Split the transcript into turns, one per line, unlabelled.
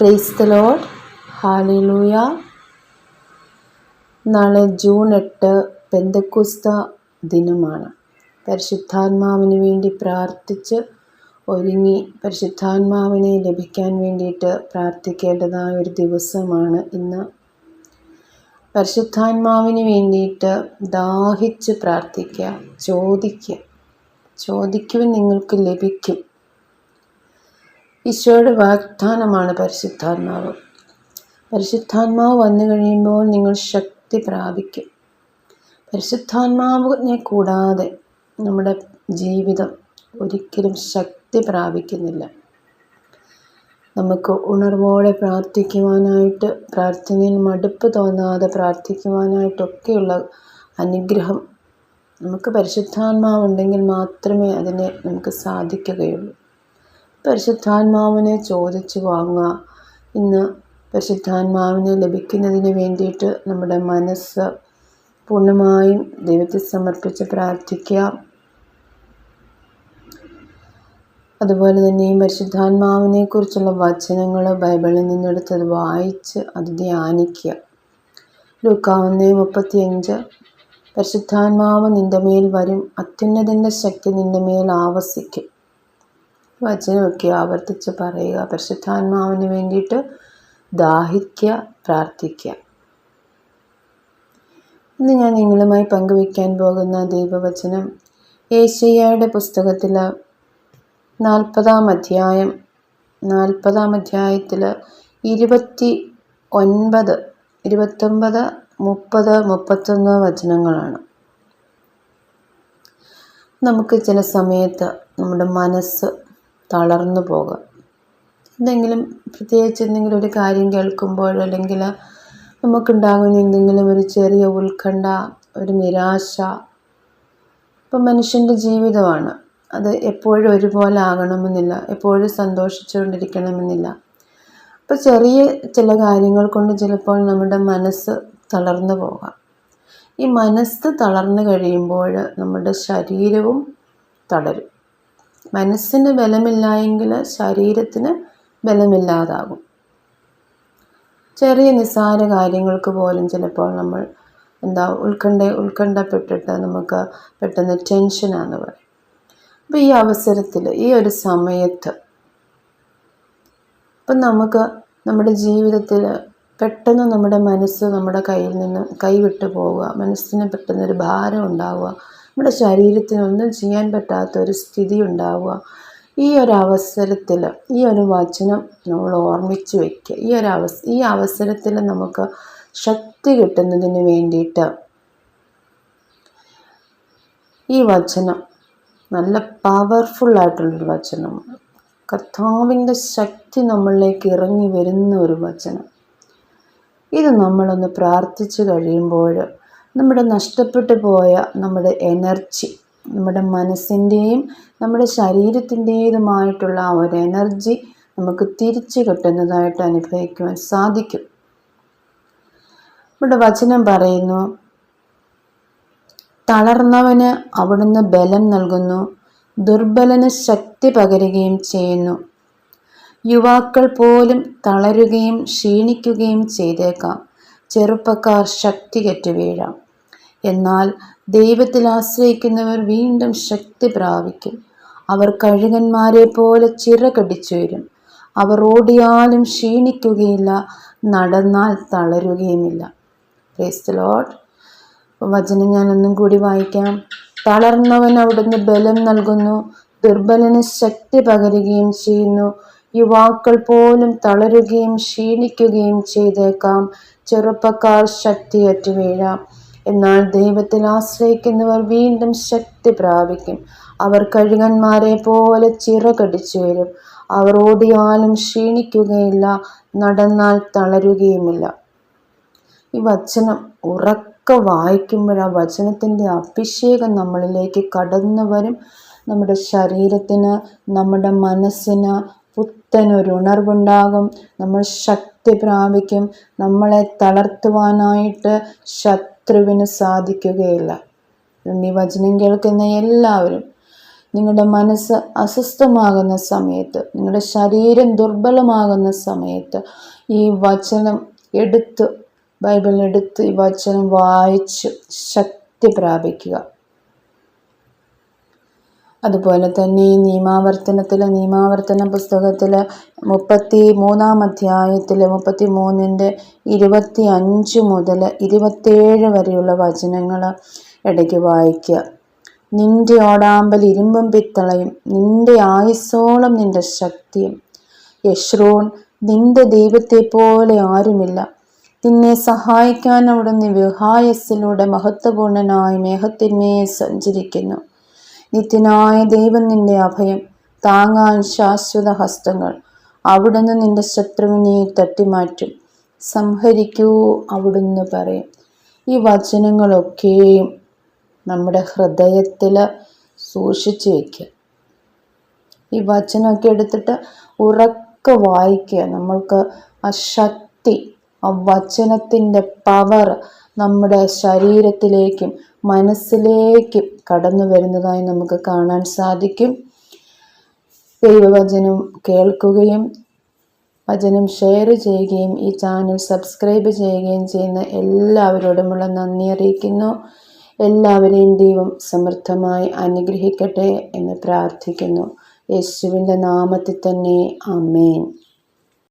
Price the lord hallelujah നാളെ June എട്ട് പെന്തക്കുസ്ത ദിനമാണ്. പരിശുദ്ധാത്മാവിന് വേണ്ടി പ്രാർത്ഥിച്ച് ഒരുങ്ങി പരിശുദ്ധാത്മാവിനെ ലഭിക്കാൻ വേണ്ടിയിട്ട് പ്രാർത്ഥിക്കേണ്ടതായ ഒരു ദിവസമാണ് ഇന്ന്. പരിശുദ്ധാത്മാവിന് വേണ്ടിയിട്ട് ദാഹിച്ച് പ്രാർത്ഥിക്കുക ചോദിക്കുക. ചോദിക്കുവാൻ നിങ്ങൾക്ക് ലഭിക്കും. ഈശോയുടെ വാഗ്ദാനമാണ് പരിശുദ്ധാത്മാവ്. പരിശുദ്ധാത്മാവ് വന്നു കഴിയുമ്പോൾ നിങ്ങൾ ശക്തി പ്രാപിക്കും. പരിശുദ്ധാത്മാവിനെ കൂടാതെ നമ്മുടെ ജീവിതം ഒരിക്കലും ശക്തി പ്രാപിക്കുന്നില്ല. നമുക്ക് ഉണർവോടെ പ്രാർത്ഥിക്കുവാനായിട്ട് പ്രാർത്ഥനയിൽ മടുപ്പ് തോന്നാതെ പ്രാർത്ഥിക്കുവാനായിട്ടൊക്കെയുള്ള അനുഗ്രഹം നമുക്ക് പരിശുദ്ധാത്മാവുണ്ടെങ്കിൽ മാത്രമേ അതിനെ നമുക്ക് സാധിക്കുകയുള്ളൂ. പരിശുദ്ധാത്മാവിനെ ചോദിച്ചു വാങ്ങുക. ഇന്ന് പരിശുദ്ധാത്മാവിനെ ലഭിക്കുന്നതിന് വേണ്ടിയിട്ട് നമ്മുടെ മനസ്സ് പൂർണമായും ദൈവത്തെ സമർപ്പിച്ച് പ്രാർത്ഥിക്കുക. അതുപോലെ തന്നെ ഈ പരിശുദ്ധാത്മാവിനെ കുറിച്ചുള്ള വചനങ്ങൾ ബൈബിളിൽ നിന്നെടുത്ത് അത് വായിച്ച് അത് ധ്യാനിക്കുക. ലൂക്കാവുന്ന മുപ്പത്തിയഞ്ച് പരിശുദ്ധാത്മാവ് നിന്റെ മേൽ വരും അത്യുന്നതിന്റെ ശക്തി നിന്റെ മേൽ ആവസിക്കും. വചനമൊക്കെ ആവർത്തിച്ച് പറയുക. പരിശുദ്ധാത്മാവിന് വേണ്ടിയിട്ട് ദാഹിക്കുക പ്രാർത്ഥിക്കുക. ഇന്ന് ഞാൻ നിങ്ങളുമായി പങ്കുവയ്ക്കാൻ പോകുന്ന ദൈവവചനം ഏഷ്യയുടെ പുസ്തകത്തിൽ നാൽപ്പതാം അധ്യായം നാൽപ്പതാം അധ്യായത്തിൽ ഇരുപത്തി ഒൻപത് ഇരുപത്തൊൻപത് മുപ്പത് മുപ്പത്തൊന്ന് വചനങ്ങളാണ്. നമുക്ക് ചില സമയത്ത് നമ്മുടെ മനസ്സ് തളർന്നു പോകാം. എന്തെങ്കിലും പ്രത്യേകിച്ച് എന്തെങ്കിലും ഒരു കാര്യം കേൾക്കുമ്പോൾ അല്ലെങ്കിൽ നമുക്കുണ്ടാകുന്ന എന്തെങ്കിലും ഒരു ചെറിയ ഉത്കണ്ഠ ഒരു നിരാശ ഇപ്പം മനുഷ്യന്റെ ജീവിതമാണ്. അത് എപ്പോഴും ഒരുപോലെ ആകണമെന്നില്ല എപ്പോഴും സന്തോഷിച്ചുകൊണ്ടിരിക്കണമെന്നില്ല. അപ്പോൾ ചെറിയ ചില കാര്യങ്ങൾ കൊണ്ട് ചിലപ്പോൾ നമ്മുടെ മനസ്സ് തളർന്നു പോകാം. ഈ മനസ്സ് തളർന്നു കഴിയുമ്പോൾ നമ്മുടെ ശരീരവും തളരും. മനസ്സിന് ബലമില്ലായെങ്കിൽ ശരീരത്തിന് ബലമില്ലാതാകും. ചെറിയ നിസ്സാര കാര്യങ്ങൾക്ക് പോലും ചിലപ്പോൾ നമ്മൾ എന്താ ഉത്കണ്ഠ ഉത്കണ്ഠപ്പെട്ടിട്ട് നമുക്ക് പെട്ടെന്ന് ടെൻഷനാന്ന് പറയും. അപ്പോൾ ഈ അവസരത്തിൽ ഈ ഒരു സമയത്ത് ഇപ്പം നമുക്ക് നമ്മുടെ ജീവിതത്തിൽ പെട്ടെന്ന് നമ്മുടെ മനസ്സ് നമ്മുടെ കയ്യിൽ നിന്ന് കൈവിട്ട് പോവുക മനസ്സിന് പെട്ടെന്നൊരു ഭാരം ഉണ്ടാവുക നമ്മുടെ ശരീരത്തിനൊന്നും ചെയ്യാൻ പറ്റാത്ത ഒരു സ്ഥിതി ഉണ്ടാവുക. ഈ ഒരു അവസരത്തിൽ ഈ ഒരു വചനം നമ്മൾ ഓർമ്മിച്ച് വയ്ക്കുക ഈ ഒരു അവസ ഈ അവസരത്തിൽ നമുക്ക് ശക്തി കിട്ടുന്നതിന് വേണ്ടിയിട്ട് ഈ വചനം നല്ല പവർഫുള്ളായിട്ടുള്ളൊരു വചനമാണ് കർത്താവിന്റെ ശക്തി നമ്മളിലേക്ക് ഇറങ്ങി വരുന്ന ഒരു വചനം. ഇത് നമ്മളൊന്ന് പ്രാർത്ഥിച്ചു കഴിയുമ്പോൾ നമ്മുടെ നഷ്ടപ്പെട്ടു പോയ നമ്മുടെ എനർജി നമ്മുടെ മനസ്സിന്റെയും നമ്മുടെ ശരീരത്തിന്റേതുമായിട്ടുള്ള ആ ഒരു എനർജി നമുക്ക് തിരിച്ചു കിട്ടുന്നതായിട്ട് അനുഭവിക്കുവാൻ സാധിക്കും. നമ്മുടെ വചനം പറയുന്നു തളർന്നവന് അവിടുന്ന് ബലം നൽകുന്നു ദുർബലന് ശക്തി പകരുകയും ചെയ്യുന്നു. യുവാക്കൾ പോലും തളരുകയും ക്ഷീണിക്കുകയും ചെയ്തേക്കാം. ചെറുപ്പക്കാർ ശക്തി കെട്ടു വീഴാം എന്നാൽ ദൈവത്തിൽ ആശ്രയിക്കുന്നവർ വീണ്ടും ശക്തി പ്രാപിക്കും. അവർ കഴുകന്മാരെ പോലെ ചിറകടിച്ചു വരും. അവർ ഓടിയാലും ക്ഷീണിക്കുകയില്ല നടന്നാൽ തളരുകയുമില്ല. ക്രൈസ്തലോട്ട് വചനം ഞാൻ ഒന്നും കൂടി വായിക്കാം. തളർന്നവൻ അവിടുന്ന് ബലം നൽകുന്നു ദുർബലന് ശക്തി പകരുകയും ചെയ്യുന്നു. യുവാക്കൾ പോലും തളരുകയും ക്ഷീണിക്കുകയും ചെയ്തേക്കാം. ചെറുപ്പക്കാർ ശക്തിയറ്റു വീഴാം. എന്നാൽ ദൈവത്തിൽ ആശ്രയിക്കുന്നവർ വീണ്ടും ശക്തി പ്രാപിക്കും. അവർ കഴുകന്മാരെ പോലെ ചിറകടിച്ചു വരും. അവർ ഓടിയാലും ക്ഷീണിക്കുകയില്ല നടന്നാൽ തളരുകയുമില്ല. ഈ വചനം ഉറക്ക വായിക്കുമ്പോൾ ആ വചനത്തിന്റെ അഭിഷേകം നമ്മളിലേക്ക് കടന്നു വരും. നമ്മുടെ ശരീരത്തിന് നമ്മുടെ മനസ്സിന് പുത്തനൊരു ഉണർവുണ്ടാകും നമ്മൾ ശക്തി പ്രാപിക്കും. നമ്മളെ തളർത്തുവാനായിട്ട് ശത്രുവിന് സാധിക്കുകയില്ല. ഈ വചനം കേൾക്കുന്ന എല്ലാവരും നിങ്ങളുടെ മനസ്സ് അസ്വസ്ഥമാകുന്ന സമയത്ത് നിങ്ങളുടെ ശരീരം ദുർബലമാകുന്ന സമയത്ത് ഈ വചനം എടുത്ത് ബൈബിളിനെടുത്ത് ഈ വചനം വായിച്ച് ശക്തി പ്രാപിക്കുക. അതുപോലെ തന്നെ ഈ നിയമാവർത്തനത്തിൽ നിയമാവർത്തന പുസ്തകത്തിൽ മുപ്പത്തി മൂന്നാം അധ്യായത്തിൽ മുപ്പത്തി മൂന്നിന്റെ ഇരുപത്തി അഞ്ച് മുതൽ ഇരുപത്തേഴ് വരെയുള്ള വചനങ്ങൾ ഇടയ്ക്ക് വായിക്കുക. നിന്റെ ഓടാമ്പൽ ഇരുമ്പും പിത്തളയും നിന്റെ ആയുസ്സോളം നിന്റെ ശക്തിയും. യശ്രോൺ നിന്റെ ദൈവത്തെ പോലെ ആരുമില്ല. നിന്നെ സഹായിക്കാൻ അവിടുന്ന് വിഹായസിലൂടെ മഹത്വപൂർണനായി മേഘത്തിന്മേൽ സഞ്ചരിക്കുന്നു. നിത്യനായ ദൈവം നിന്റെ അഭയം. താങ്ങാൻ ശാശ്വത ഹസ്തങ്ങൾ. അവിടുന്ന് നിന്റെ ശത്രുവിനെ തട്ടിമാറ്റും. സംഹരിക്കൂ അവിടുന്ന് പറയും. ഈ വചനങ്ങളൊക്കെയും നമ്മുടെ ഹൃദയത്തിൽ സൂക്ഷിച്ചു വയ്ക്കുക ഈ വചനമൊക്കെ എടുത്തിട്ട് ഉറക്ക വായിക്കുക. നമ്മൾക്ക് ആ ശക്തി ആ വചനത്തിന്റെ പവർ നമ്മുടെ ശരീരത്തിലേക്കും മനസ്സിലേക്കും കടന്നു വരുന്നതായി നമുക്ക് കാണാൻ സാധിക്കും. ദൈവവചനം കേൾക്കുകയും വചനം ഷെയർ ചെയ്യുകയും ഈ ചാനൽ സബ്സ്ക്രൈബ് ചെയ്യുകയും ചെയ്യുന്ന എല്ലാവരോടുമുള്ള നന്ദി അറിയിക്കുന്നു. എല്ലാവരെയും ദൈവം സമൃദ്ധമായി അനുഗ്രഹിക്കട്ടെ എന്ന് പ്രാർത്ഥിക്കുന്നു. യേശുവിന്റെ നാമത്തിൽ തന്നെ. അമേൻ